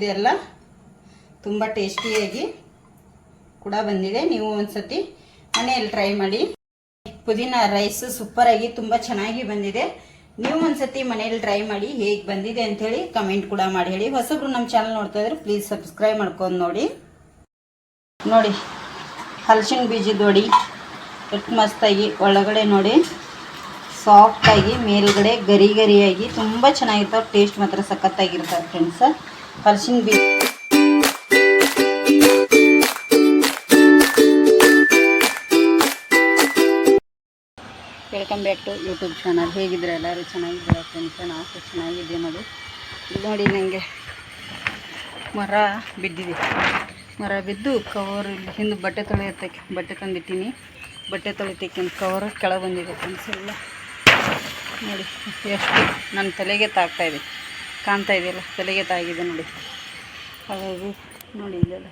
ಇದೆಲ್ಲ ತುಂಬ ಟೇಸ್ಟಿಯಾಗಿ ಕೂಡ ಬಂದಿದೆ. ನೀವು ಒಂದ್ಸತಿ ಮನೆಯಲ್ಲಿ ಟ್ರೈ ಮಾಡಿ. ಪುದೀನ ರೈಸ್ ಸೂಪರಾಗಿ ತುಂಬ ಚೆನ್ನಾಗಿ ಬಂದಿದೆ. ನೀವು ಒಂದ್ಸತಿ ಮನೆಯಲ್ಲಿ ಟ್ರೈ ಮಾಡಿ ಹೇಗೆ ಬಂದಿದೆ ಅಂಥೇಳಿ ಕಮೆಂಟ್ ಕೂಡ ಮಾಡಿ ಹೇಳಿ. ಹೊಸಬ್ರು ನಮ್ಮ ಚಾನಲ್ ನೋಡ್ತಾ ಇದ್ರೆ ಪ್ಲೀಸ್ ಸಬ್ಸ್ಕ್ರೈಬ್ ಮಾಡ್ಕೊಂಡು ನೋಡಿ. ನೋಡಿ ಹಲಸಿನ ಬೀಜದ ವಡಿ ಎಷ್ಟು ಮಸ್ತಾಗಿ ಒಳಗಡೆ ನೋಡಿ. ಸಾಫ್ಟಾಗಿ ಮೇಲ್ಗಡೆ ಗರಿ ಗರಿಯಾಗಿ ತುಂಬ ಚೆನ್ನಾಗಿರ್ತಾವೆ. ಟೇಸ್ಟ್ ಮಾತ್ರ ಸಖತ್ತಾಗಿರ್ತಾವೆ ಫ್ರೆಂಡ್ಸ್ ಹಲಸಿನ ಬೀಜ. Welcome back to YouTube channel ಹೇಗಿದ್ರೆ ಎಲ್ಲರೂ ಚೆನ್ನಾಗಿದ್ದಾರೆ ಫ್ರೆಂಡ್ಸ್ ನಾವು ಚೆನ್ನಾಗಿದ್ದೀವಿ ನೋಡಿ. ನೋಡಿ ನನಗೆ ಮರ ಬಿದ್ದಿದೆ. ಮರ ಬಿದ್ದು ಕವರ್ ಇಲ್ಲಿ ಹಿಂದೆ ಬಟ್ಟೆ ತೊಳೆಯತ್ತಕ್ಕೆ ಬಟ್ಟೆ ತಂದಿಟ್ಟಿನಿ. ಬಟ್ಟೆ ತೊಳಿತಕ್ಕೆ ಕವರ್ ಕೆಳಗೆ ಬಂದಿದೆ. ಫ್ರೆಂಡ್ಸ್ ಎಲ್ಲ ನೋಡಿ, ಎಷ್ಟು ನನ್ನ ತಲೆಗೆ ತಾಗ್ತಾ ಇದೆ. ಕಾಣ್ತಾ ಇದೆಯಲ್ಲ, ತಲೆಗೆ ತಾಗಿದೆ ನೋಡಿ. ಹಾಗಾಗಿ ನೋಡಿ ಇದೆಲ್ಲ.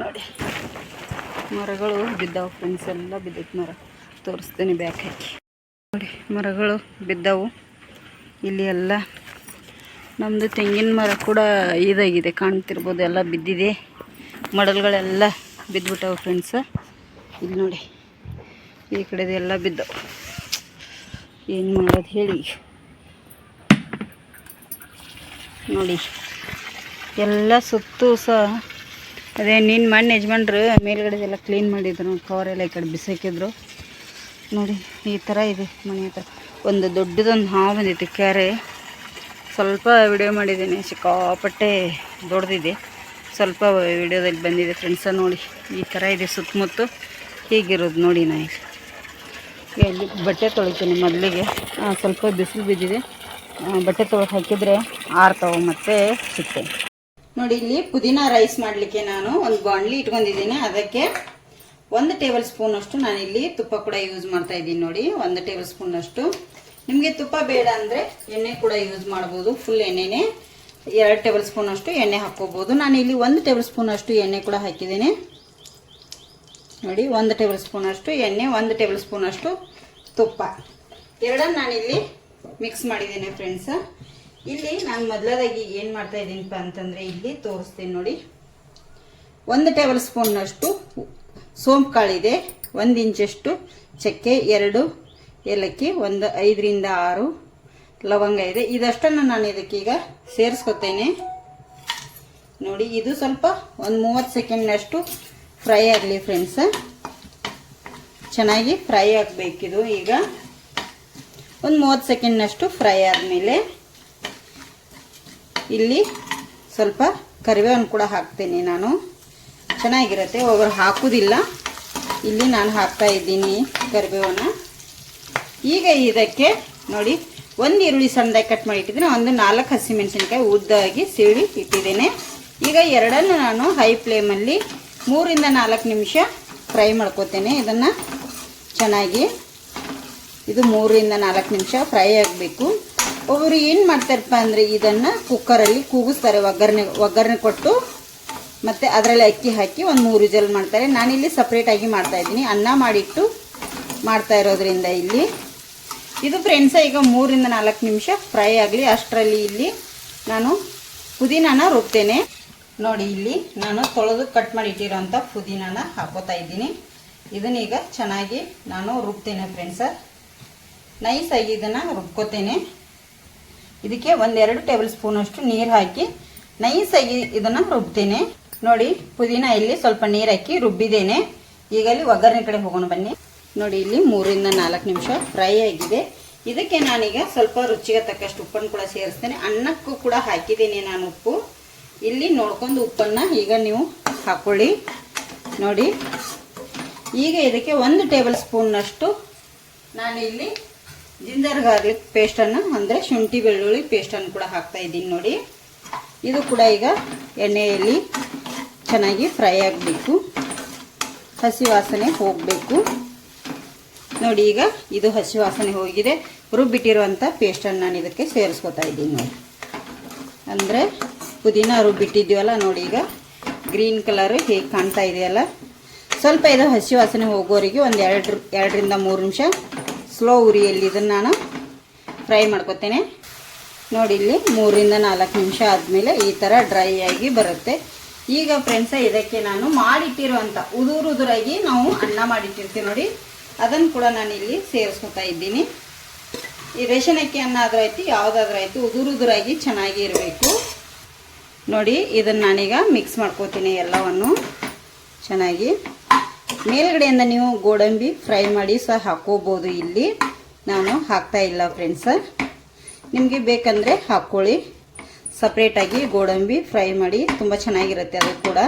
ನೋಡಿ. ಮರಗಳು ಬಿದ್ದಾವು ಫ್ರೆಂಡ್ಸ್ ಎಲ್ಲ ಬಿದ್ದೈತೆ ಮರ. ತೋರಿಸ್ತೀನಿ ಬ್ಯಾಕ್ ಹಾಕಿ. ನೋಡಿ, ಮರಗಳು ಬಿದ್ದವು. ಇಲ್ಲಿ ಎಲ್ಲ ನಮ್ಮದು ತೆಂಗಿನ ಮರ ಕೂಡ ಇದಾಗಿದೆ, ಕಾಣ್ತಿರ್ಬೋದು, ಎಲ್ಲ ಬಿದ್ದಿದೆ. ಮಡಲ್ಗಳೆಲ್ಲ ಬಿದ್ದುಬಿಟ್ಟವು ಫ್ರೆಂಡ್ಸ್ ಇಲ್ಲಿ ನೋಡಿ, ಈ ಕಡೆದು ಎಲ್ಲ ಬಿದ್ದವು. ಏನು ಮಾಡೋದು ಹೇಳಿ ನೋಡಿ. ಎಲ್ಲ ಸುತ್ತು ಸಹ ಅದೇ ನಿನ್ನ ಮಣ್ಣು ಯಜಮಾನ್ರು ಮೇಲ್ಗಡೆದೆಲ್ಲ ಕ್ಲೀನ್ ಮಾಡಿದ್ರು ಕವರೆಲ್ಲ ಈ ಕಡೆ ಬಿಸಾಕಿದ್ರು. ನೋಡಿ, ಈ ಥರ ಇದೆ ಮನೆ ಹತ್ರ. ಒಂದು ದೊಡ್ಡದೊಂದು ಹಾವು ಬಂದಿತ್ತು ಕ್ಯಾರೆ ಸ್ವಲ್ಪ ವಿಡಿಯೋ ಮಾಡಿದ್ದೀನಿ, ಸಿಕ್ಕಾಪಟ್ಟೆ ದೊಡ್ಡದಿದೆ. ಸ್ವಲ್ಪ ವಿಡಿಯೋದಲ್ಲಿ ಬಂದಿದೆ ಫ್ರೆಂಡ್ಸ ನೋಡಿ, ಈ ಥರ ಇದೆ ಸುತ್ತಮುತ್ತು. ಹೀಗಿರೋದು ನೋಡಿ ನಾ ಇಲ್ಲಿ ಬಟ್ಟೆ ತೊಳಿತೀನಿ ಮೊದಲಿಗೆ. ಸ್ವಲ್ಪ ಬಿಸಿಲು ಬಿದ್ದಿದೆ. ಬಟ್ಟೆ ತೊಳೆದು ಹಾಕಿದರೆ ಆರ್ತಾವೆ ಮತ್ತೆ ಚಿಕ್ಕ ನೋಡಿ, ಇಲ್ಲಿ ಪುದೀನ ರೈಸ್ ಮಾಡಲಿಕ್ಕೆ ನಾನು ಒಂದು ಬಾಂಡ್ಲಿ ಇಟ್ಕೊಂಡಿದ್ದೀನಿ. ಅದಕ್ಕೆ ಒಂದು ಟೇಬಲ್ ಸ್ಪೂನ್ ಅಷ್ಟು ನಾನಿಲ್ಲಿ ತುಪ್ಪ ಕೂಡ ಯೂಸ್ ಮಾಡ್ತಾ ಇದ್ದೀನಿ ನೋಡಿ. ಒಂದು ಟೇಬಲ್ ಸ್ಪೂನ್ ಅಷ್ಟು. ನಿಮಗೆ ತುಪ್ಪ ಬೇಡ ಅಂದರೆ ಎಣ್ಣೆ ಕೂಡ ಯೂಸ್ ಮಾಡ್ಬೋದು ಫುಲ್ ಎಣ್ಣೆನೇ. ಎರಡು ಟೇಬಲ್ ಸ್ಪೂನ್ ಅಷ್ಟು ಎಣ್ಣೆ ಹಾಕ್ಕೋಬೋದು. ನಾನು ಇಲ್ಲಿ ಒಂದು ಟೇಬಲ್ ಸ್ಪೂನ್ ಅಷ್ಟು ಎಣ್ಣೆ ಕೂಡ ಹಾಕಿದ್ದೀನಿ. ನೋಡಿ, ಒಂದು ಟೇಬಲ್ ಸ್ಪೂನ್ ಅಷ್ಟು ಎಣ್ಣೆ, ಒಂದು ಟೇಬಲ್ ಸ್ಪೂನ್ ಅಷ್ಟು ತುಪ್ಪ. ಎರಡನ್ನು ನಾನಿಲ್ಲಿ ಮಿಕ್ಸ್ ಮಾಡಿದ್ದೇನೆ ಫ್ರೆಂಡ್ಸ್ ಇಲ್ಲಿ ನಾನು ಮೊದಲದಾಗಿ ಏನು ಮಾಡ್ತಾ ಇದ್ದೀನಪ್ಪ ಅಂತಂದರೆ ಇಲ್ಲಿ ತೋರಿಸ್ತೀನಿ ನೋಡಿ. ಒಂದು ಟೇಬಲ್ ಸ್ಪೂನ್ನಷ್ಟು ಸೋಂಪು ಕಾಳಿದೆ, ಒಂದು ಇಂಚಷ್ಟು ಚಕ್ಕೆ, ಎರಡು ಏಲಕ್ಕಿ, ಒಂದು ಐದರಿಂದ ಆರು ಲವಂಗ ಇದೆ. ಇದಷ್ಟನ್ನು ನಾನು ಇದಕ್ಕೀಗ ಸೇರಿಸ್ಕೊತೇನೆ. ನೋಡಿ, ಇದು ಸ್ವಲ್ಪ ಒಂದು ಮೂವತ್ತು ಸೆಕೆಂಡ್ನಷ್ಟು ಫ್ರೈ ಆಗಲಿ ಫ್ರೆಂಡ್ಸ ಚೆನ್ನಾಗಿ ಫ್ರೈ ಆಗಬೇಕಿದು ಈಗ. ಒಂದು ಮೂವತ್ತು ಸೆಕೆಂಡ್ನಷ್ಟು ಫ್ರೈ ಆದಮೇಲೆ ಇಲ್ಲಿ ಸ್ವಲ್ಪ ಕರಿಬೇವನ್ನು ಕೂಡ ಹಾಕ್ತೇನೆ ನಾನು. ಚೆನ್ನಾಗಿರುತ್ತೆ, ಒಬ್ಬರು ಹಾಕೋದಿಲ್ಲ. ಇಲ್ಲಿ ನಾನು ಹಾಕ್ತಾ ಇದ್ದೀನಿ ಕರಿಬೇವನ್ನು. ಈಗ ಇದಕ್ಕೆ ನೋಡಿ, ಒಂದು ಈರುಳ್ಳಿ ಸಣ್ಣದಾಗಿ ಕಟ್ ಮಾಡಿ ಇಟ್ಟಿದ್ದೀನಿ, ಒಂದು ನಾಲ್ಕು ಹಸಿಮೆಣಸಿನ್ಕಾಯಿ ಉದ್ದಾಗಿ ಸೀಳಿ ಇಟ್ಟಿದ್ದೇನೆ. ಈಗ ಎರಡನ್ನು ನಾನು ಹೈ ಫ್ಲೇಮಲ್ಲಿ ಮೂರಿಂದ ನಾಲ್ಕು ನಿಮಿಷ ಫ್ರೈ ಮಾಡ್ಕೋತೇನೆ. ಇದನ್ನು ಚೆನ್ನಾಗಿ ಇದು ಮೂರರಿಂದ ನಾಲ್ಕು ನಿಮಿಷ ಫ್ರೈ ಆಗಬೇಕು. ಒಬ್ಬರು ಏನು ಮಾಡ್ತಾರಪ್ಪ ಅಂದರೆ ಇದನ್ನು ಕುಕ್ಕರಲ್ಲಿ ಕೂಗಿಸ್ತಾರೆ, ಒಗ್ಗರಣೆ ಒಗ್ಗರಣೆ ಕೊಟ್ಟು ಮತ್ತು ಅದರಲ್ಲಿ ಅಕ್ಕಿ ಹಾಕಿ ಒಂದು ಮೂರು ಜಲ್ ಮಾಡ್ತಾರೆ. ನಾನಿಲ್ಲಿ ಸಪ್ರೇಟಾಗಿ ಮಾಡ್ತಾ ಇದ್ದೀನಿ. ಅನ್ನ ಮಾಡಿಟ್ಟು ಮಾಡ್ತಾ ಇರೋದ್ರಿಂದ ಇಲ್ಲಿ. ಇದು ಫ್ರೆಂಡ್ಸ ಈಗ ಮೂರಿಂದ ನಾಲ್ಕು ನಿಮಿಷ ಫ್ರೈ ಆಗಲಿ. ಅಷ್ಟರಲ್ಲಿ ಇಲ್ಲಿ ನಾನು ಪುದೀನಾನ ರುಬ್ತೇನೆ. ನೋಡಿ ಇಲ್ಲಿ ನಾನು ತೊಳೆದು ಕಟ್ ಮಾಡಿ ಇಟ್ಟಿರೋಂಥ ಪುದೀನಾನ ಹಾಕೋತಾ ಇದ್ದೀನಿ. ಇದನ್ನೀಗ ಚೆನ್ನಾಗಿ ನಾನು ರುಬ್ತೇನೆ ಫ್ರೆಂಡ್ಸ ನೈಸಾಗಿ ಇದನ್ನು ರುಬ್ಕೋತೇನೆ. ಇದಕ್ಕೆ ಒಂದೆರಡು ಟೇಬಲ್ ಸ್ಪೂನಷ್ಟು ನೀರು ಹಾಕಿ ನೈಸಾಗಿ ಇದನ್ನು ರುಬ್ತೇನೆ. ನೋಡಿ, ಪುದೀನ ಇಲ್ಲಿ ಸ್ವಲ್ಪ ನೀರು ಹಾಕಿ ರುಬ್ಬಿದ್ದೇನೆ. ಈಗ ಅಲ್ಲಿ ಒಗ್ಗರಣೆ ಕಡೆ ಹೋಗೋಣ ಬನ್ನಿ. ನೋಡಿ, ಇಲ್ಲಿ ಮೂರಿಂದ ನಾಲ್ಕು ನಿಮಿಷ ಫ್ರೈ ಆಗಿದೆ. ಇದಕ್ಕೆ ನಾನೀಗ ಸ್ವಲ್ಪ ರುಚಿಗೆ ತಕ್ಕಷ್ಟು ಉಪ್ಪನ್ನು ಕೂಡ ಸೇರಿಸ್ತೇನೆ. ಅನ್ನಕ್ಕೂ ಕೂಡ ಹಾಕಿದ್ದೀನಿ ನಾನು ಉಪ್ಪು. ಇಲ್ಲಿ ನೋಡ್ಕೊಂಡು ಉಪ್ಪನ್ನು ಈಗ ನೀವು ಹಾಕ್ಕೊಳ್ಳಿ ನೋಡಿ, ಈಗ ಇದಕ್ಕೆ ಒಂದು ಟೇಬಲ್ ಸ್ಪೂನ್ನಷ್ಟು ನಾನು ಇಲ್ಲಿ ಜಿಂಜರ್ ಗಾರ್ಲಿಕ್ ಪೇಸ್ಟನ್ನು ಅಂದರೆ ಶುಂಠಿ ಬೆಳ್ಳುಳ್ಳಿ ಪೇಸ್ಟನ್ನು ಕೂಡ ಹಾಕ್ತಾ ಇದ್ದೀನಿ ನೋಡಿ. ಇದು ಕೂಡ ಈಗ ಎಣ್ಣೆಯಲ್ಲಿ ಚೆನ್ನಾಗಿ ಫ್ರೈ ಆಗಬೇಕು. ಹಸಿ ವಾಸನೆ ಹೋಗಬೇಕು. ನೋಡಿ ಈಗ ಇದು ಹಸಿ ವಾಸನೆ ಹೋಗಿದೆ. ರುಬ್ಬಿಟ್ಟಿರುವಂಥ ಪೇಸ್ಟನ್ನು ನಾನು ಇದಕ್ಕೆ ಸೇರಿಸ್ಕೊತಾ ಇದ್ದೀನಿ ನೋಡಿ. ಅಂದರೆ ಪುದೀನ ರುಬ್ಬಿಟ್ಟಿದ್ದೀವಲ್ಲ ನೋಡಿ ಈಗ. ಗ್ರೀನ್ ಕಲರು ಹೇಗೆ ಕಾಣ್ತಾ ಇದೆಯಲ್ಲ. ಸ್ವಲ್ಪ ಇದು ಹಸಿ ವಾಸನೆ ಹೋಗೋರಿಗೆ ಒಂದು ಎರಡು ಎರಡರಿಂದ ಮೂರು ನಿಮಿಷ ಸ್ಲೋ ಉರಿಯಲ್ಲಿ ಇದನ್ನು ನಾನು ಫ್ರೈ ಮಾಡ್ಕೊತೇನೆ. ನೋಡಿ ಇಲ್ಲಿ ಮೂರಿಂದ ನಾಲ್ಕು ನಿಮಿಷ ಆದಮೇಲೆ ಈ ಥರ ಡ್ರೈ ಆಗಿ ಬರುತ್ತೆ. ಈಗ ಫ್ರೆಂಡ್ಸ ಇದಕ್ಕೆ ನಾನು ಮಾಡಿಟ್ಟಿರುವಂಥ ಉದುರು ಉದುರಾಗಿ ನಾವು ಅನ್ನ ಮಾಡಿಟ್ಟಿರ್ತೀವಿ ನೋಡಿ. ಅದನ್ನು ಕೂಡ ನಾನು ಇಲ್ಲಿ ಸೇರಿಸ್ಕೊತಾ ಇದ್ದೀನಿ. ಈ ರೇಷನ್ ಅಕ್ಕಿ ಅನ್ನ ಆದರೂ ಆಯಿತು ಯಾವುದಾದ್ರೂ ಆಯಿತು ಉದುರು ಉದುರಾಗಿ ಚೆನ್ನಾಗಿ ಇರಬೇಕು. ನೋಡಿ, ಇದನ್ನು ನಾನೀಗ ಮಿಕ್ಸ್ ಮಾಡ್ಕೋತೀನಿ ಎಲ್ಲವನ್ನು ಚೆನ್ನಾಗಿ. ಮೇಲ್ಗಡೆಯಿಂದ ನೀವು ಗೋಡಂಬಿ ಫ್ರೈ ಮಾಡಿ ಸಹ ಹಾಕೋಬೋದು ಇಲ್ಲಿ. ನಾನು ಹಾಕ್ತಾ ಇಲ್ಲ ಫ್ರೆಂಡ್ಸ ನಿಮಗೆ ಬೇಕಂದರೆ ಹಾಕ್ಕೊಳ್ಳಿ ಸಪ್ರೇಟಾಗಿ ಗೋಡಂಬಿ ಫ್ರೈ ಮಾಡಿ ತುಂಬ ಚೆನ್ನಾಗಿರುತ್ತೆ ಅದು ಕೂಡ.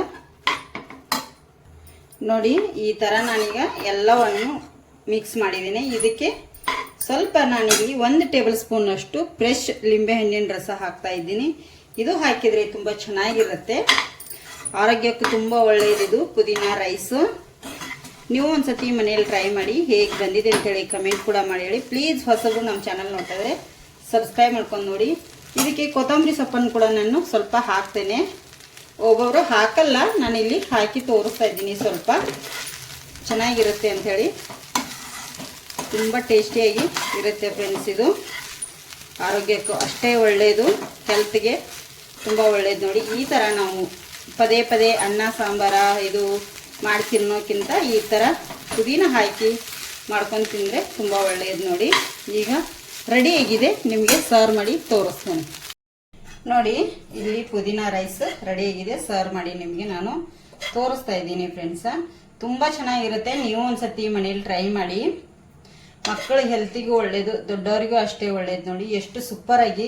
ನೋಡಿ, ಈ ಥರ ನಾನೀಗ ಎಲ್ಲವನ್ನು ಮಿಕ್ಸ್ ಮಾಡಿದ್ದೀನಿ. ಇದಕ್ಕೆ ಸ್ವಲ್ಪ ನಾನಿಲ್ಲಿ ಒಂದು ಟೇಬಲ್ ಸ್ಪೂನಷ್ಟು ಫ್ರೆಶ್ ಲಿಂಬೆಹಣ್ಣಿನ ರಸ ಹಾಕ್ತಾ ಇದ್ದೀನಿ. ಇದು ಹಾಕಿದರೆ ತುಂಬ ಚೆನ್ನಾಗಿರುತ್ತೆ. ಆರೋಗ್ಯಕ್ಕೂ ತುಂಬ ಒಳ್ಳೆಯದಿದು ಪುದೀನ ರೈಸು ನೀವು ಒಂದ್ಸತಿ ಮನೆಯಲ್ಲಿ ಟ್ರೈ ಮಾಡಿ ಹೇಗೆ ಬಂದಿದೆ ಅಂತೇಳಿ ಕಮೆಂಟ್ ಕೂಡ ಮಾಡಿ ಹೇಳಿ. ಪ್ಲೀಸ್ ಹೊಸಬ್ರು ನಮ್ಮ ಚಾನಲ್ ನೋಡ್ತಾ ಇದ್ರೆ ಸಬ್ಸ್ಕ್ರೈಬ್ ಮಾಡ್ಕೊಂಡು ನೋಡಿ. ಇದಕ್ಕೆ ಕೊತ್ತಂಬರಿ ಸೊಪ್ಪನ್ನು ಕೂಡ ನಾನು ಸ್ವಲ್ಪ ಹಾಕ್ತೇನೆ. ಒಬ್ಬೊಬ್ಬರು ಹಾಕಲ್ಲ, ನಾನು ಇಲ್ಲಿ ಹಾಕಿ ತೋರಿಸ್ತಾ ಇದ್ದೀನಿ ಸ್ವಲ್ಪ. ಚೆನ್ನಾಗಿರುತ್ತೆ ಅಂಥೇಳಿ ತುಂಬ ಟೇಸ್ಟಿಯಾಗಿ ಇರುತ್ತೆ ಫ್ರೆಂಡ್ಸ್ ಇದು. ಆರೋಗ್ಯಕ್ಕೂ ಅಷ್ಟೇ ಒಳ್ಳೆಯದು ಹೆಲ್ತ್ಗೆ ತುಂಬ ಒಳ್ಳೆಯದು ನೋಡಿ. ಈ ಥರ ನಾವು ಪದೇ ಪದೇ ಅನ್ನ, ಸಾಂಬಾರ, ಇದು ಮಾಡಿ ತಿನ್ನೋಕ್ಕಿಂತ ಈ ಥರ ಪುದೀನ ಹಾಕಿ ಮಾಡ್ಕೊಂಡು ತಿಂದರೆ ತುಂಬ ಒಳ್ಳೆಯದು ನೋಡಿ. ಈಗ ರೆಡಿ ಆಗಿದೆ. ನಿಮಗೆ ಸರ್ವ್ ಮಾಡಿ ತೋರಿಸ್ತೇನೆ. ನೋಡಿ, ಇಲ್ಲಿ ಪುದೀನ ರೈಸ್ ರೆಡಿ ಆಗಿದೆ. ಸರ್ವ್ ಮಾಡಿ ನಿಮಗೆ ನಾನು ತೋರಿಸ್ತಾ ಇದ್ದೀನಿ ಫ್ರೆಂಡ್ಸ ತುಂಬ ಚೆನ್ನಾಗಿರುತ್ತೆ. ನೀವು ಒಂದ್ಸತಿ ಮನೇಲಿ ಟ್ರೈ ಮಾಡಿ. ಮಕ್ಕಳ ಹೆಲ್ತಿಗೂ ಒಳ್ಳೇದು, ದೊಡ್ಡವರಿಗೂ ಅಷ್ಟೇ ಒಳ್ಳೇದು ನೋಡಿ. ಎಷ್ಟು ಸೂಪರಾಗಿ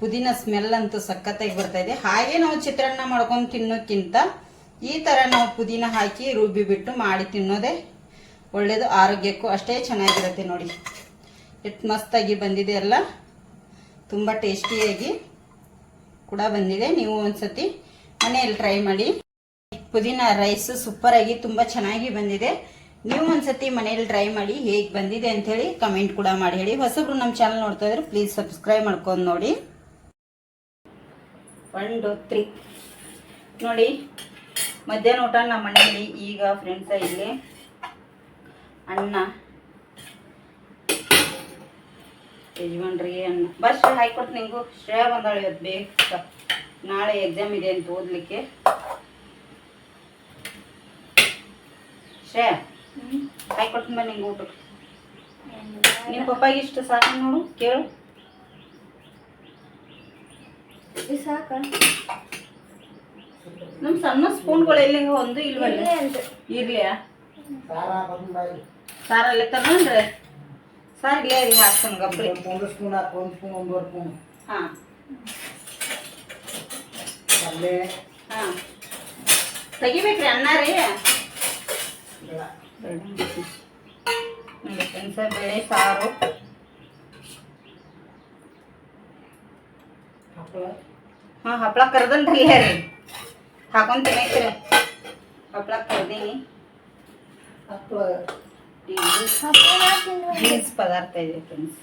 ಪುದೀನ ಸ್ಮೆಲ್ ಅಂತೂ ಸಖತ್ತಾಗಿ ಬರ್ತಾ ಇದೆ. ಹಾಗೆ ನಾವು ಚಿತ್ರಾನ್ನ ಮಾಡ್ಕೊಂಡು ತಿನ್ನೋಕ್ಕಿಂತ ಈ ಥರ ನಾವು ಪುದೀನ ಹಾಕಿ ರುಬ್ಬಿ ಬಿಟ್ಟು ಮಾಡಿ ತಿನ್ನೋದೇ ಒಳ್ಳೆಯದು ಆರೋಗ್ಯಕ್ಕೂ ಅಷ್ಟೇ ಚೆನ್ನಾಗಿರುತ್ತೆ ನೋಡಿ. ಎಷ್ಟು ಮಸ್ತಾಗಿ ಬಂದಿದೆ ಅಲ್ಲ ತುಂಬ ಟೇಸ್ಟಿಯಾಗಿ ಕೂಡ ಬಂದಿದೆ. ನೀವು ಒಂದ್ಸತಿ ಮನೆಯಲ್ಲಿ ಟ್ರೈ ಮಾಡಿ. ಪುದೀನ ರೈಸ್ ಸೂಪರ್ ಆಗಿ ತುಂಬ ಚೆನ್ನಾಗಿ ಬಂದಿದೆ. ನೀವು ಒಂದ್ಸತಿ ಮನೆಯಲ್ಲಿ ಟ್ರೈ ಮಾಡಿ ಹೇಗೆ ಬಂದಿದೆ ಅಂತ ಹೇಳಿ ಕಮೆಂಟ್ ಕೂಡ ಮಾಡಿ ಹೇಳಿ. ಹೊಸಬ್ರು ನಮ್ಮ ಚಾನಲ್ ನೋಡ್ತಾ ಇದ್ರೆ ಪ್ಲೀಸ್ ಸಬ್ಸ್ಕ್ರೈಬ್ ಮಾಡ್ಕೊಂಡು ನೋಡಿ. ಒನ್ ಟು ತ್ರೀ ನೋಡಿ ಮಧ್ಯಾಹ್ನ ಊಟ ನಮ್ಮ ಮನೆಯಲ್ಲಿ ಈಗ ಫ್ರೆಂಡ್ಸ ಇಲ್ಲಿ. ಅನ್ನ. ಯಜಮಾನ್ರಿಗೆ ಅನ್ನ. ಬಸ್ ಹಾಕಿಕೊಟ್ಟು ನಿಂಗು. ಶ್ರೇಯ ಬಂದಾಳೆ ಇವತ್ತು ಬೇಗ. ನಾಳೆ ಎಕ್ಸಾಮ್ ಇದೆ ಅಂತ ಓದಲಿಕ್ಕೆ. ಶ್ರೇಯ ಹಾಕೊಡ್ತೀನಿ ಬನ್ನಿ ನಿಂಗೆ ಊಟ. ನಿಮ್ಮ ಪಪ್ಪಾಗೆ ಇಷ್ಟು ಸಾಕು ನೋಡು ಕೇಳು. ಸಾಕ? ನಮ್ಮ ಸಣ್ಣ ಸ್ಪೂನ್ಗಳು ಎಲ್ಲಿ ಒಂದು ಇಲ್ವಲ್ಲ ಇರ್ಲಿಯಾ? ಅಲ್ಲೇ ತಗೊಂಡ್ರೆ? ಸಾರ್ ಇಲ್ಲೇ ಇಲ್ಲಿ ಹಾಕ್ತಾನೆ ಗಬ್ಬರಿ ಒಂದು ಸ್ಪೂನ್ ಹಾಕು ಒಂದು ಸ್ಪೂನ್ ಒಂದೂವರೆ ಸ್ಪೂನ್. ಹಾಂ. ಪಲ್ಲೆ. ಹಾಂ. ತೆಗಿಬೇಕ್ರಿ ಅನ್ನ ರೀ. ಬೇಳೆ ಸಾರು. ಹಪ್ಪಳ. ಹಾಂ ಹಪ್ಪಳ ಕರ್ದನ್ರಿ ರೀ. ಹಾಕೊಂಡ್ ತಿನ್ನೈತ್ರಿ ಹಪ್ಪಳ ಕರ್ದೀನಿ ಹಪ್ಪಳ ಬೀನ್ಸ್ ಪದಾರ್ಥ ಇದೆ ಫ್ರೆಂಡ್ಸ್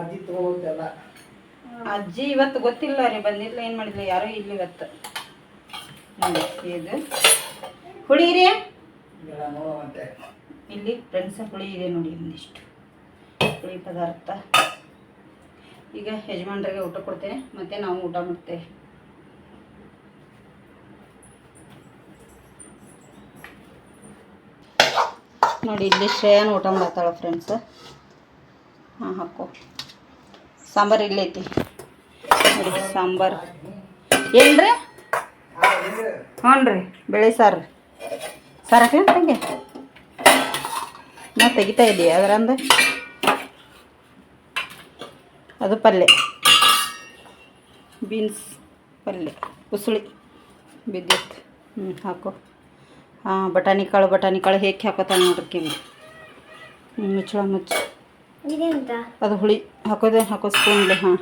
ಅಜ್ಜಿ ತಗೋಬೋದಲ್ಲ ಅಜ್ಜಿ ಇವತ್ತು ಗೊತ್ತಿಲ್ಲ ರೀ ಬಂದಿಲ್ಲ ಏನು ಮಾಡಿಲ್ಲ ಯಾರು ಇಲ್ಲಿ ಇವತ್ತು. ನೋಡಿ ಇದು. ಹುಳಿ ರೀ. ಇಲ್ಲಿ ಫ್ರೆಂಡ್ಸ್ ಹುಳಿ ಇದೆ ನೋಡಿ ಒಂದಿಷ್ಟು ಹುಳಿ ಪದಾರ್ಥ. ಈಗ ಯಜಮಾನ್ರಿಗೆ ಊಟ ಕೊಡ್ತೇನೆ ಮತ್ತೆ ನಾವು ಊಟ ಮಾಡ್ತೇವೆ. ನೋಡಿ, ಇಲ್ಲಿ ಶ್ರೇಯನ್ ಊಟ ಮಾಡ್ತಾಳೆ ಫ್ರೆಂಡ್ಸ್ ಹಾಂ, ಹಾಕೋ. ಸಾಂಬಾರು ಇಲ್ಲೈತಿ. ನೋಡಿ, ಸಾಂಬಾರು. ಏನ್ರಿ? ಹ್ಞೂ ರೀ ಬೆಳೆ ಸಾರು. ಸಾರು ಹಾಕಿ ತಂಗೆ ನಾ ತೆಗಿತಾ ಇದ್ದೀವಿ ಅದರಂದು? ಅದು ಪಲ್ಯ ಬೀನ್ಸ್ ಪಲ್ಯ ಉಸುಳಿ. ಬಿದ್ದಿತ್ತು. ಹ್ಞೂ ಹಾಕೋ. ಬಟಾಣಿ ಕಾಳು ಬಟಾಣಿ ಕಾಳು ಹೇಗೆ ಹಾಕೋತಾನೆ ನೋಡ್ರಿ ಹ್ಞೂ ಮುಚ್ಚಳ ಮುಚ್ಚ. ಅದು ಹುಳಿ ಹಾಕೋದೆ ಹಾಕೋ ಸ್ಪೂನ್ಲೆ ಹಾಂ.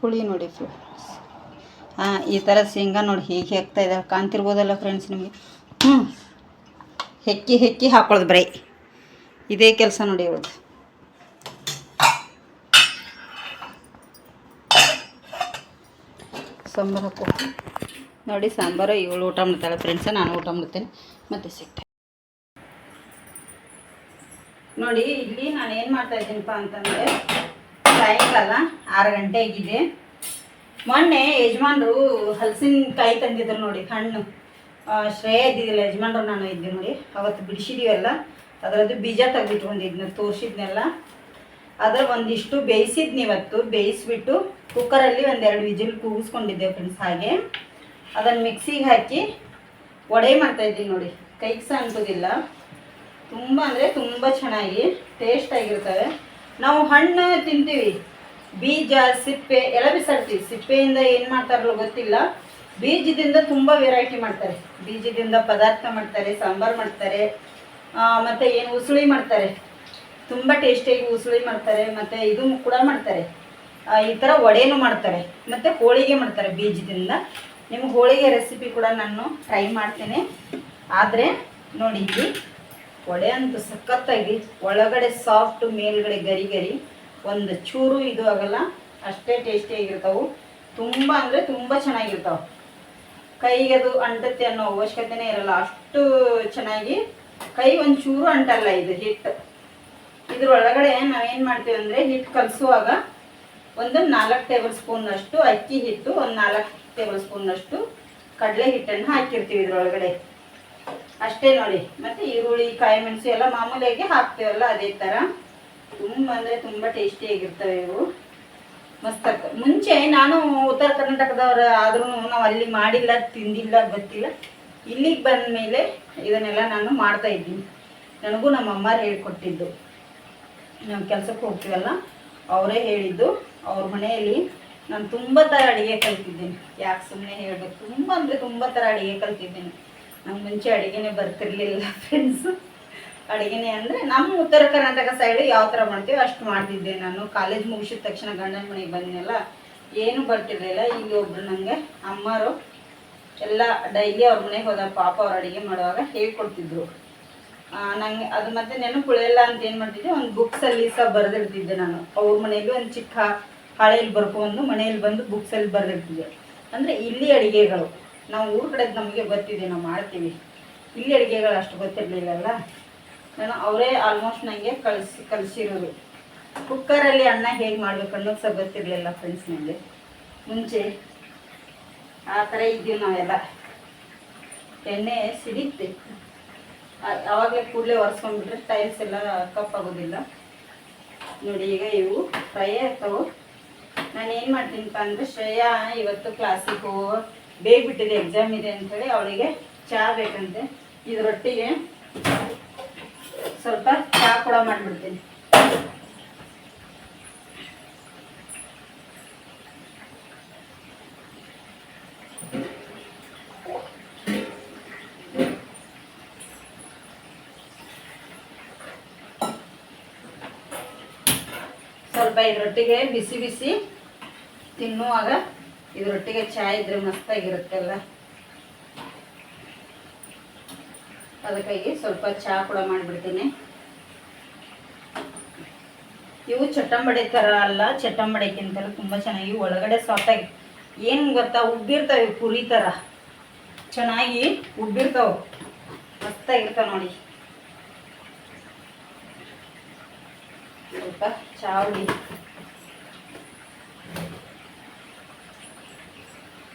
ಹುಳಿ ನೋಡಿ ಫ್ರೆಂಡ್ಸ್ ಹಾಂ ಈ ಥರ ಶೇಂಗಾ ನೋಡಿ ಹೀಗೆ ಹಾಕ್ತಾ ಇದ್ದಾವೆ ಕಾಣ್ತಿರ್ಬೋದಲ್ಲ ಫ್ರೆಂಡ್ಸ್ ನಿಮಗೆ? ಹ್ಞೂ ಹೆಕ್ಕಿ ಹೆಕ್ಕಿ ಹಾಕೊಳ್ಳೋದು ಬರೀ. ಇದೇ ಕೆಲಸ ನೋಡಿ ಇವತ್ತು ಸಾಂಬಾರು ಹಾಕೋ. ನೋಡಿ ಸಾಂಬಾರು, ಇವಳು ಊಟ ಮಾಡ್ತಾಳೆ ಫ್ರೆಂಡ್ಸ ನಾನು ಊಟ ಮಾಡ್ತೇನೆ. ಮತ್ತೆ ಸಿಗ್ತೇನೆ ನೋಡಿ, ಇಲ್ಲಿ ನಾನು ಏನು ಮಾಡ್ತಾ ಇದ್ದೀನಪ್ಪ ಅಂತಂದರೆ ಸಾಯಂಕಾಲ ಆರು ಗಂಟೆ ಆಗಿದೆ. ಮೊನ್ನೆ ಯಜಮಾನ್ರು ಹಲಸಿನಕಾಯಿ ತಂದಿದ್ರು ನೋಡಿ, ಹಣ್ಣು. ಶ್ರೇಯ ಇದ್ದಿದ್ದಿಲ್ಲ, ಯಜಮಾನ್ರು ನಾನು ಇದ್ದೆ ನೋಡಿ. ಅವತ್ತು ಬಿಡಿಸಿದೀವಲ್ಲ, ಅದರದ್ದು ಬೀಜ ತೆಗೆದಿಟ್ಕೊಂಡಿದ್ನ, ತೋರಿಸಿದ್ನೆಲ್ಲ. ಅದರ ಒಂದಿಷ್ಟು ಬೇಯಿಸಿದ್ನಿ ಇವತ್ತು, ಬೇಯಿಸ್ಬಿಟ್ಟು ಕುಕ್ಕರಲ್ಲಿ ಒಂದೆರಡು ವಿಜಿಲ್ ಕೂಗಿಸ್ಕೊಂಡಿದ್ದೆ ಫ್ರೆಂಡ್ಸ್ ಹಾಗೆ. ಅದನ್ನು ಮಿಕ್ಸಿಗೆ ಹಾಕಿ ವಡೆ ಮಾಡ್ತಾ ಇದ್ದೀನಿ ನೋಡಿ. ಕೈಗೆ ಸಹ ಅನ್ಕೋದಿಲ್ಲ ತುಂಬ ಅಂದರೆ ತುಂಬ ಚೆನ್ನಾಗಿ ಟೇಸ್ಟ್ ಆಗಿರ್ತವೆ. ನಾವು ಹಣ್ಣು ತಿಂತೀವಿ. ಬೀಜ, ಸಿಪ್ಪೆ ಎಲ್ಲ ಬಿಸಾಡ್ತೀವಿ. ಸಿಪ್ಪೆಯಿಂದ ಏನು ಮಾಡ್ತಾರಲ್ಲ ಗೊತ್ತಿಲ್ಲ. ಬೀಜದಿಂದ ತುಂಬ ವೆರೈಟಿ ಮಾಡ್ತಾರೆ. ಬೀಜದಿಂದ ಪದಾರ್ಥ ಮಾಡ್ತಾರೆ, ಸಾಂಬಾರು ಮಾಡ್ತಾರೆ ಮತ್ತು ಏನು ಉಸುಳಿ ಮಾಡ್ತಾರೆ. ತುಂಬ ಟೇಸ್ಟಿಯಾಗಿ ಉಸುಳಿ ಮಾಡ್ತಾರೆ, ಮತ್ತು ಇದು ಕೂಡ ಮಾಡ್ತಾರೆ. ಈ ಥರ ವಡೆನೂ ಮಾಡ್ತಾರೆ. ಮತ್ತು ಹೋಳಿಗೆ ಮಾಡ್ತಾರೆ ಬೀಜದಿಂದ. ನಿಮ್ಗೆ ಹೋಳಿಗೆ ರೆಸಿಪಿ ಕೂಡ ನಾನು ಟ್ರೈ ಮಾಡ್ತೇನೆ. ಆದರೆ ನೋಡಿ ಇಲ್ಲಿ ವಡೆ ಅಂತೂ ಸಖತ್ತಾಗಿ ಒಳಗಡೆ ಸಾಫ್ಟ್ ಮೇಲ್ಗಡೆ ಗರಿ ಗರಿ. ಒಂದು ಚೂರು ಇದು ಆಗಲ್ಲ, ಅಷ್ಟೇ ಟೇಸ್ಟಿಯಾಗಿರ್ತಾವೆ ತುಂಬ ಅಂದರೆ ತುಂಬ ಚೆನ್ನಾಗಿರ್ತಾವೆ. ಕೈಗೆ ಅದು ಅಂಟತ್ತೆ ಅನ್ನೋ ಅವಶ್ಯಕತೆನೇ ಇರಲ್ಲ. ಅಷ್ಟು ಚೆನ್ನಾಗಿ ಕೈ ಒಂದು ಚೂರು ಅಂಟಲ್ಲ ಇದು ಹಿಟ್ಟು. ಇದ್ರೊಳಗಡೆ ನಾವೇನು ಮಾಡ್ತೀವಿ ಅಂದರೆ ಹಿಟ್ಟು ಕಲಸುವಾಗ ಒಂದು ನಾಲ್ಕು ಟೇಬಲ್ ಸ್ಪೂನ್ನಷ್ಟು ಅಕ್ಕಿ ಹಿಟ್ಟು, ಒಂದು ನಾಲ್ಕು ಟೇಬಲ್ ಸ್ಪೂನ್ನಷ್ಟು ಕಡಲೆ ಹಿಟ್ಟನ್ನು ಹಾಕಿರ್ತೀವಿ ಇದ್ರೊಳಗಡೆ. ಅಷ್ಟೇ ನೋಡಿ. ಮತ್ತೆ ಈರುಳ್ಳಿ, ಕಾಯಿ ಮೆಣಸು ಎಲ್ಲ ಮಾಮೂಲಿಯಾಗಿ ಹಾಕ್ತೀವಲ್ಲ ಅದೇ ಥರ. ತುಂಬ ಅಂದರೆ ತುಂಬ ಟೇಸ್ಟಿಯಾಗಿರ್ತವೆ ಇವು. ಮಸ್ತ್ ಮುಂಚೆ ನಾನು ಉತ್ತರ ಕರ್ನಾಟಕದವ್ರ ಆದ್ರೂ ನಾವು ಅಲ್ಲಿ ಮಾಡಿಲ್ಲ, ತಿಂದಿಲ್ಲ, ಗೊತ್ತಿಲ್ಲ. ಇಲ್ಲಿಗೆ ಬಂದ ಮೇಲೆ ಇದನ್ನೆಲ್ಲ ನಾನು ಮಾಡ್ತಾ ಇದ್ದೀನಿ. ನನಗೂ ನಮ್ಮ ಅಮ್ಮಾರು ಹೇಳ್ಕೊಟ್ಟಿದ್ದು. ನಾವು ಕೆಲಸಕ್ಕೆ ಹೋಗ್ತೀವಲ್ಲ, ಅವರೇ ಹೇಳಿದ್ದು. ಅವ್ರ ಮನೆಯಲ್ಲಿ ನಾನು ತುಂಬ ಥರ ಅಡುಗೆ ಕಲ್ತಿದ್ದೀನಿ. ಯಾಕೆ ಸುಮ್ಮನೆ ಹೇಳಬೇಕು? ತುಂಬ ಅಂದರೆ ತುಂಬ ಥರ ಅಡುಗೆ ಕಲ್ತಿದ್ದೀನಿ. ನಂಗೆ ಮುಂಚೆ ಅಡುಗೆನೇ ಬರ್ತಿರ್ಲಿಲ್ಲ ಫ್ರೆಂಡ್ಸು ಅಡುಗೆನೇ ಅಂದರೆ ನಮ್ಮ ಉತ್ತರ ಕರ್ನಾಟಕ ಸೈಡು ಯಾವ ಥರ ಮಾಡ್ತೀವಿ ಅಷ್ಟು ಮಾಡ್ತಿದ್ದೆ ನಾನು. ಕಾಲೇಜ್ ಮುಗಿಸಿದ ತಕ್ಷಣ ಗಂಡನ ಮನೆಗೆ ಬಂದಿನಲ್ಲ, ಏನು ಬರ್ತಿರ್ಲಿಲ್ಲ. ಈಗ ಒಬ್ರು ನನಗೆ ಅಮ್ಮರು ಎಲ್ಲ ಡೈಲಿ ಅವ್ರ ಮನೆಗೆ ಹೋದಾಗ ಪಾಪ ಅವ್ರು ಅಡುಗೆ ಮಾಡುವಾಗ ಹೇಳ್ಕೊಡ್ತಿದ್ರು. ನಂಗೆ ಅದು ಮತ್ತೆ ನೆನಪು ಉಳಿಯಲ್ಲ ಅಂತ ಏನು ಮಾಡ್ತಿದ್ದೆ? ಒಂದು ಬುಕ್ಸಲ್ಲಿ ಸಹ ಬರೆದಿರ್ತಿದ್ದೆ ನಾನು. ಅವ್ರ ಮನೆಯಲ್ಲಿ ಒಂದು ಚಿಕ್ಕ ಹಾಳೆಯಲ್ಲಿ ಬರ್ಕೊಂಡು ಮನೆಯಲ್ಲಿ ಬಂದು ಬುಕ್ಸಲ್ಲಿ ಬರೆದಿರ್ತೀವಿ. ಅಂದರೆ ಇಲ್ಲಿ ಅಡುಗೆಗಳು. ನಾವು ಊರ ಕಡೆ ನಮಗೆ ಗೊತ್ತಿದೆ, ನಾವು ಮಾಡ್ತೀವಿ. ಇಲ್ಲಿ ಅಡುಗೆಗಳು ಅಷ್ಟು ಗೊತ್ತಿರಲಿಲ್ಲಲ್ಲ. ನಾನು ಅವರೇ ಆಲ್ಮೋಸ್ಟ್ ನನಗೆ ಕಳಿಸಿ ಕಲಿಸಿರೋದು ಕುಕ್ಕರಲ್ಲಿ ಅನ್ನ ಹೇಗೆ ಮಾಡಬೇಕು ಅನ್ನೋದು ಸಹ ಗೊತ್ತಿರಲಿಲ್ಲ ಫ್ರೆಂಡ್ಸ್ ನನಗೆ ಮುಂಚೆ ಆ ಥರ ಇದ್ದೀವಿ ನಾವೆಲ್ಲ. ಎಣ್ಣೆ ಸಿಡಿತ್ತೆ. ಆವಾಗಲೇ ಕೂಡಲೇ ಒರೆಸ್ಕೊಂಡ್ಬಿಟ್ರೆ ಟೈಲ್ಸ್ ಎಲ್ಲ ಕಪ್ಪಾಗೋದಿಲ್ಲ ನೋಡಿ ಈಗ ಇವು ಫ್ರೈ ಆಗ್ತಾವೆ. ನಾನು ಏನು ಮಾಡ್ತೀನಪ್ಪ ಅಂದರೆ ಶ್ರೇಯಾ ಇವತ್ತು ಕ್ಲಾಸಿಗೆ ಬೇಗ ಬಿಟ್ಟಿದೆ ಎಕ್ಸಾಮ್ ಇದೆ ಅಂಥೇಳಿ ಅವಳಿಗೆ ಚಹಾ ಬೇಕಂತೆ. ಇದರೊಟ್ಟಿಗೆ ಸ್ವಲ್ಪ ಚಹಾ ಕೂಡ ಮಾಡಿಬಿಡ್ತೀನಿ. ಸ್ವಲ್ಪ ಇದರೊಟ್ಟಿಗೆ ಬಿಸಿ ಬಿಸಿ ತಿನ್ನುವಾಗ ಇದರೊಟ್ಟಿಗೆ ಚಾಯ್ ಇದ್ರೆ ಮಸ್ತಾಗಿರುತ್ತಲ್ಲ? ಅದಕ್ಕಾಗಿ ಸ್ವಲ್ಪ ಚಹಾ ಕೂಡ ಮಾಡಿಬಿಡ್ತೀನಿ. ಇವು ಚಟ್ಟಂಬಡೆ ಥರ ಅಲ್ಲ ಚಟ್ಟಂಬಡೆಗಿಂತಲೂ ತುಂಬ ಚೆನ್ನಾಗಿ ಒಳಗಡೆ ಸಾಫ್ಟಾಗಿ ಏನು ಗೊತ್ತಾ, ಉಬ್ಬಿರ್ತಾವೆ ಪುರಿ ಥರ ಚೆನ್ನಾಗಿ ಉಬ್ಬಿರ್ತಾವೆ. ಮಸ್ತಾಗಿರ್ತಾವೆ ನೋಡಿ. ಸ್ವಲ್ಪ ಚಾವಡಿ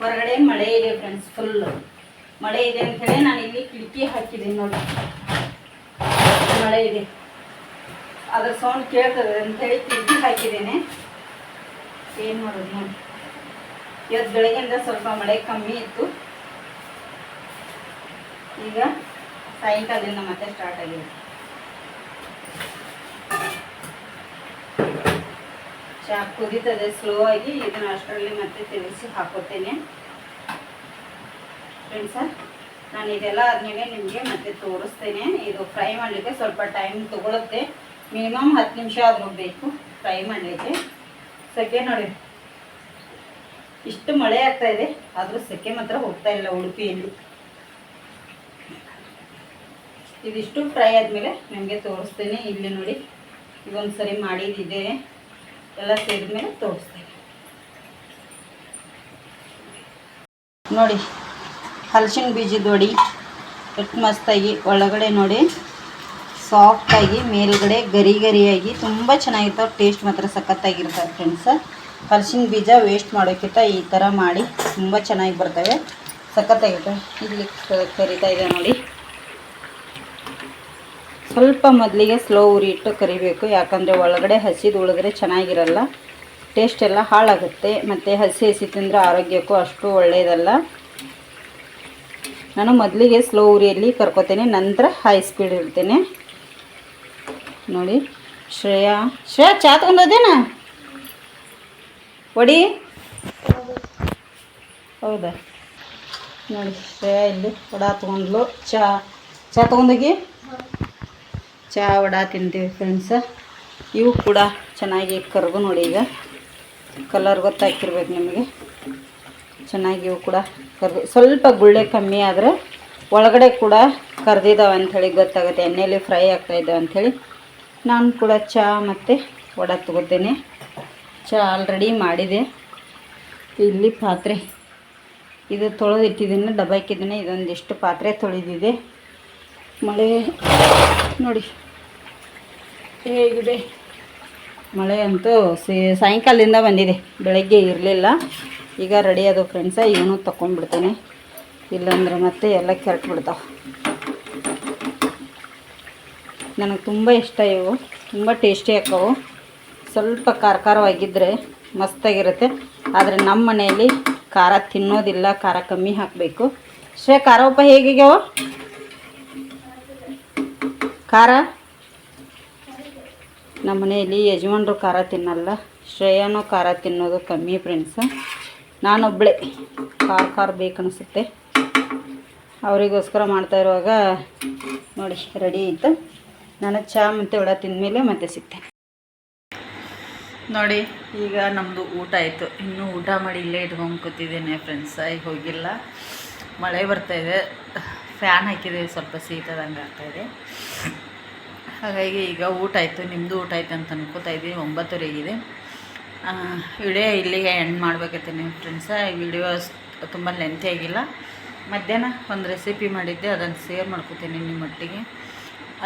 ಹೊರಗಡೆ ಮಳೆ ಇದೆ ಫ್ರೆಂಡ್ಸ್ ಫುಲ್ಲು ಮಳೆ ಇದೆ ಅಂತೇಳಿ ನಾನು ಇಲ್ಲಿ ಕಿಟಕಿ ಹಾಕಿದ್ದೀನಿ ನೋಡಿ. ಮಳೆ ಇದೆ. ಅದ್ರ ಸೌಂಡ್ ಕೇಳ್ತದೆ ಅಂತೇಳಿ ಕಿಟಕಿ ಹಾಕಿದ್ದೇನೆ. ಏನು ಮಾಡೋದು ನೋಡಿ. ಇವತ್ತು ಬೆಳಗ್ಗೆಯಿಂದ ಸ್ವಲ್ಪ ಮಳೆ ಕಮ್ಮಿ ಇತ್ತು. ಈಗ ಸಾಯಂಕಾಲದಿಂದ ಮತ್ತೆ ಸ್ಟಾರ್ಟ್ ಆಗಿದೆ. ಚಹಾ ಕುದೀತದೆ ಸ್ಲೋ ಆಗಿ ಇದನ್ನು ಅಷ್ಟರಲ್ಲಿ ಮತ್ತೆ ತಿಳಿಸಿ ಹಾಕೋತೇನೆ ಫ್ರೆಂಡ್ಸ ನಾನು ಇದೆಲ್ಲ ಆದಮೇಲೆ ನಿಮಗೆ ಮತ್ತೆ ತೋರಿಸ್ತೇನೆ. ಇದು ಫ್ರೈ ಮಾಡಲಿಕ್ಕೆ ಸ್ವಲ್ಪ ಟೈಮ್ ತಗೊಳುತ್ತೆ. ಮಿನಿಮಮ್ ಹತ್ತು ನಿಮಿಷ ಆದರೂ ಬೇಕು ಫ್ರೈ ಮಾಡಲಿಕ್ಕೆ. ಸೆಕೆ ನೋಡಿ. ಇಷ್ಟು ಮಳೆ ಆಗ್ತಾ ಇದೆ, ಆದರೂ ಸೆಕೆ ಮಾತ್ರ ಹೋಗ್ತಾ ಇಲ್ಲ ಉಡುಪಿಯಲ್ಲಿ. ಇದಿಷ್ಟು ಫ್ರೈ ಆದಮೇಲೆ ನಿಮಗೆ ತೋರಿಸ್ತೇನೆ. ಇಲ್ಲಿ ನೋಡಿ ಇದೊಂದು ಸರಿ ಮಾಡಿದ್ದಿದೆ ಎಲ್ಲ ಸೇರಿದ್ಮೇಲೆ ತೋರಿಸ್ತೇನೆ. ನೋಡಿ, ಹಲಸಿನ ಬೀಜದ ಒಡಿ ಎಷ್ಟು ಮಸ್ತಾಗಿ ಒಳಗಡೆ ನೋಡಿ ಸಾಫ್ಟಾಗಿ ಮೇಲ್ಗಡೆ ಗರಿ ಗರಿಯಾಗಿ ತುಂಬ ಚೆನ್ನಾಗಿರ್ತಾವೆ ಟೇಸ್ಟ್ ಮಾತ್ರ ಸಖತ್ತಾಗಿರ್ತವೆ ಫ್ರೆಂಡ್ಸ್ ಹಲಸಿನ ಬೀಜ ವೇಸ್ಟ್ ಮಾಡೋಕ್ಕಿಂತ ಈ ಥರ ಮಾಡಿ ತುಂಬ ಚೆನ್ನಾಗಿ ಬರ್ತವೆ. ಸಖತ್ತಾಗಿರ್ತವೆ. ಇಲ್ಲಿ ಕರಿತಾ ಇದೆ ನೋಡಿ. ಸ್ವಲ್ಪ ಮೊದಲಿಗೆ ಸ್ಲೋ ಉರಿ ಇಟ್ಟು ಕರಿಬೇಕು. ಯಾಕಂದರೆ ಒಳಗಡೆ ಹಸಿದು ಉಳಿದ್ರೆ ಚೆನ್ನಾಗಿರಲ್ಲ. ಟೇಸ್ಟ್ ಎಲ್ಲ ಹಾಳಾಗುತ್ತೆ. ಮತ್ತು ಹಸಿ ಹಸಿ ತಿಂದರೆ ಆರೋಗ್ಯಕ್ಕೂ ಅಷ್ಟು ಒಳ್ಳೆಯದಲ್ಲ ನಾನು ಮೊದಲಿಗೆ ಸ್ಲೋ ಉರಿಯಲ್ಲಿ ಕರ್ಕೋತೇನೆ. ನಂತರ ಹೈ ಸ್ಪೀಡ್ ಇರ್ತೇನೆ ನೋಡಿ, ಶ್ರೇಯಾ. ಶ್ರೇಯಾ, ಚಾ ತೊಗೊಂಡೋದೇನಾ? ಒಡಿ. ಹೌದಾ? ನೋಡಿ, ಶ್ರೇಯಾ ಇಲ್ಲಿ ವಡ ತೊಗೊಂಡ್ಲು. ಚಾ ಚಾ ತೊಗೊಂಡೋಗಿ. ಚಾ ವಡ ತಿಂತೀವಿ ಫ್ರೆಂಡ್ಸ ಇವು ಕೂಡ ಚೆನ್ನಾಗಿ ಕರ್ಗು ನೋಡಿ ಈಗ. ಕಲರ್ ಗೊತ್ತಾಗ್ತಿರ್ಬೇಕು ನಿಮಗೆ. ಚೆನ್ನಾಗಿ ಇವು ಕೂಡ ಕರ್ದು ಸ್ವಲ್ಪ ಗುಳ್ಳೆ ಕಮ್ಮಿ ಆದರೆ ಒಳಗಡೆ ಕೂಡ ಕರ್ದಿದ್ದಾವೆ ಅಂಥೇಳಿ ಗೊತ್ತಾಗುತ್ತೆ. ಎಣ್ಣೆಯಲ್ಲಿ ಫ್ರೈ ಆಗ್ತಾ ಇದ್ದಾವೆ ಅಂಥೇಳಿ. ನಾನು ಕೂಡ ಚಹಾ ಮತ್ತು ವಡ ತಗೋತೇನೆ. ಚಹಾ ಆಲ್ರೆಡಿ ಮಾಡಿದೆ. ಇಲ್ಲಿ ಪಾತ್ರೆ. ಇದು ತೊಳೆದಿಟ್ಟಿದ್ದೀನಿ, ಡಬ್ಬ ಹಾಕಿದ್ದೀನಿ. ಇದೊಂದಿಷ್ಟು ಪಾತ್ರೆ ತೊಳೆದಿದೆ. ಮಳೆ, ನೋಡಿ. ಹೇಗಿದೆ? ಮಳೆ ಅಂತೂ ಸಾಯಂಕಾಲದಿಂದ ಬಂದಿದೆ. ಬೆಳಗ್ಗೆ ಇರಲಿಲ್ಲ. ಈಗ ರೆಡಿ ಅದು ಫ್ರೆಂಡ್ಸ ಇವನು ತಗೊಂಡ್ಬಿಡ್ತೇನೆ ಇಲ್ಲಾಂದ್ರೆ ಮತ್ತೆ ಎಲ್ಲ ಕೆರೆಟ್ ಬಿಡ್ತಾವೆ ನನಗೆ ತುಂಬ ಇಷ್ಟ ಇವು. ತುಂಬ ಟೇಸ್ಟಿ ಹಾಕವು ಸ್ವಲ್ಪ ಖಾರ ಖಾರವಾಗಿದ್ದರೆ ಮಸ್ತಾಗಿರುತ್ತೆ. ಆದರೆ ನಮ್ಮ ಮನೆಯಲ್ಲಿ ಖಾರ ತಿನ್ನೋದಿಲ್ಲ, ಖಾರ ಕಮ್ಮಿ ಹಾಕಬೇಕು. ಶ್ರೇ ಖಾರ ಉಪ್ಪ ಹೇಗಿಗ್ಯಾವ ಖಾರ? ನಮ್ಮ ಮನೆಯಲ್ಲಿ ಯಜಮಾನ್ರು ಖಾರ ತಿನ್ನಲ್ಲ. ಶ್ರೇಯಾನು ಖಾರ ತಿನ್ನೋದು ಕಮ್ಮಿ ಫ್ರೆಂಡ್ಸ ನಾನೊಬ್ಬಳೆ ಖಾರ ಖಾರ ಬೇಕನ್ನಿಸುತ್ತೆ ಅವರಿಗೋಸ್ಕರ ಮಾಡ್ತಾ ಇರುವಾಗ ನೋಡಿ ರೆಡಿ ಆಯಿತು ನಾನು ಚಹಾ ಮತ್ತು ಒಳ ತಿಂದಮೇಲೆ ಮತ್ತೆ ಸಿಗ್ತೇನೆ ನೋಡಿ, ಈಗ ನಮ್ಮದು ಊಟ ಆಯಿತು. ಇನ್ನೂ ಊಟ ಮಾಡಿ ಇಲ್ಲೇ ಇಟ್ಕೊಂಡು ಕೂತಿದ್ದೇನೆ ಫ್ರೆಂಡ್ಸ್ ಈಗ ಹೋಗಿಲ್ಲ. ಮಳೆ ಬರ್ತಾಯಿದೆ ಫ್ಯಾನ್ ಹಾಕಿದೆ, ಸ್ವಲ್ಪ ಶೀತದಂಗೆ ಆಗ್ತಾಯಿದೆ ಹಾಗಾಗಿ ಈಗ ಊಟ ಆಯಿತು ನಿಮ್ಮದು ಊಟ ಆಯ್ತು ಅಂತ ಅನ್ಕೋತಾ ಇದ್ದೀನಿ, ಒಂಬತ್ತುವರೆಗಿದೆ. ವಿಡಿಯೋ ಇಲ್ಲಿಗೆ ಎಂಡ್ ನಿಮ್ಮ ಫ್ರೆಂಡ್ಸ ವಿಡಿಯೋ ತುಂಬ ಲೆಂತಿ ಆಗಿಲ್ಲ. ಮಧ್ಯಾಹ್ನ ಒಂದು ರೆಸಿಪಿ ಮಾಡಿದ್ದೆ, ಅದನ್ನು ಶೇರ್ ಮಾಡ್ಕೋತೀನಿ ನಿಮ್ಮೊಟ್ಟಿಗೆ.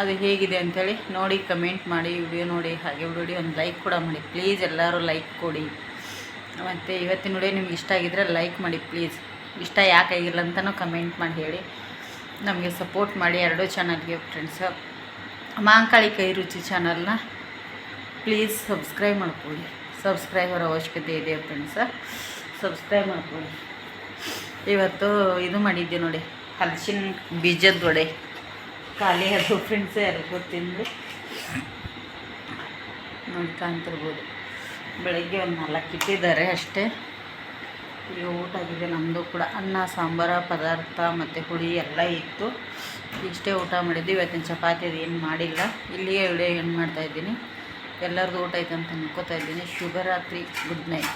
ಅದು ಹೇಗಿದೆ ಅಂಥೇಳಿ ನೋಡಿ ಕಮೆಂಟ್ ಮಾಡಿ, ವಿಡಿಯೋ ನೋಡಿ, ಹಾಗೆ ವಿಡಿಯೋ ಒಂದು ಲೈಕ್ ಕೂಡ ಮಾಡಿ ಪ್ಲೀಸ್ ಎಲ್ಲರೂ ಲೈಕ್ ಕೊಡಿ. ಮತ್ತು ಇವತ್ತಿನ ವಿಡಿಯೋ ನಿಮ್ಗೆ ಇಷ್ಟ ಆಗಿದ್ರೆ ಲೈಕ್ ಮಾಡಿ ಪ್ಲೀಸ್ ಇಷ್ಟ ಯಾಕೆ ಆಗಿಲ್ಲ ಅಂತಲೂ ಕಮೆಂಟ್ ಮಾಡಿ ಹೇಳಿ. ನಮಗೆ ಸಪೋರ್ಟ್ ಮಾಡಿ ಎರಡೂ ಚಾನಲ್ಗೆ ಫ್ರೆಂಡ್ಸ ಮಾಂಕಾಳಿ ಕೈ ರುಚಿ ಚಾನಲ್ನ ಪ್ಲೀಸ್ ಸಬ್ಸ್ಕ್ರೈಬ್ ಮಾಡ್ಕೊಳ್ಳಿ. ಸಬ್ಸ್ಕ್ರೈಬರ್ ಅವಶ್ಯಕತೆ ಇದೆ ಫ್ರೆಂಡ್ಸ ಸಬ್ಸ್ಕ್ರೈಬ್ ಮಾಡ್ಕೊಳ್ಳಿ. ಇವತ್ತು ಇದು ಮಾಡಿದ್ದೆ ನೋಡಿ, ಹಲಸಿನ ಬೀಜದ ವಡೆ. ಖಾಲಿ ಅದು ಫ್ರೆಂಡ್ಸ್ ಎಲ್ಲರಿಗೂ ತಿಂದು ನೋಡಿ ಕಾಣ್ತಿರ್ಬೋದು ಬೆಳಗ್ಗೆ ಒಂದು ನಾಲ್ಕು ಇಟ್ಟಿದ್ದಾರೆ ಅಷ್ಟೇ. ಈಗ ಊಟ ಆಗಿದೆ ನಮ್ಮದು ಕೂಡ ಅನ್ನ, ಸಾಂಬಾರ, ಪದಾರ್ಥ ಮತ್ತು ಹುಳಿ ಎಲ್ಲ ಇತ್ತು. ಇಷ್ಟೇ ಊಟ ಮಾಡಿದ್ವಿ, ಇವತ್ತಿನ ಚಪಾತಿ ಅದು ಏನು ಮಾಡಿಲ್ಲ. ಇಲ್ಲಿಯೇ ವಿಡಿಯೋ ಏನು ಮಾಡ್ತಾಯಿದ್ದೀನಿ ಎಲ್ಲರದ್ದು ಊಟ ಆಯ್ತು ಅಂತ ಅನ್ಕೋತಾ ಇದ್ದೀನಿ. ಶುಭರಾತ್ರಿ, ಗುಡ್ ನೈಟ್.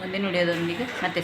ಮುಂದಿನ ವಿಡಿಯೋದೊಂದಿಗೆ ಮತ್ತೆ.